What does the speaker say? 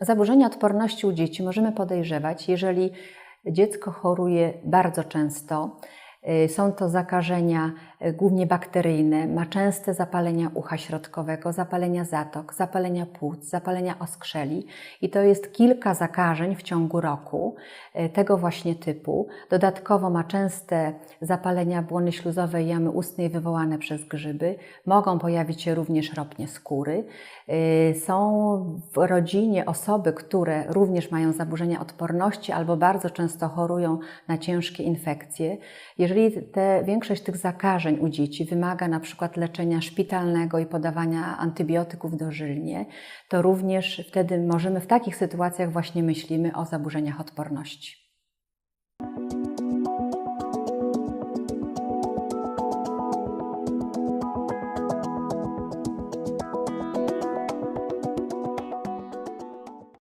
Zaburzenia odporności u dzieci możemy podejrzewać, jeżeli dziecko choruje bardzo często. y, Są to zakażenia głównie bakteryjne, ma częste zapalenia ucha środkowego, zapalenia zatok, zapalenia płuc, zapalenia oskrzeli i to jest kilka zakażeń w ciągu roku y, tego właśnie typu. Dodatkowo ma częste zapalenia błony śluzowej jamy ustnej wywołane przez grzyby. Mogą pojawić się również ropnie skóry. Y, Są w rodzinie osoby, które również mają zaburzenia odporności albo bardzo często chorują na ciężkie infekcje. Jeżeli te, większość tych zakażeń u dzieci wymaga na przykład leczenia szpitalnego i podawania antybiotyków dożylnie, to również wtedy możemy w takich sytuacjach właśnie myślimy o zaburzeniach odporności.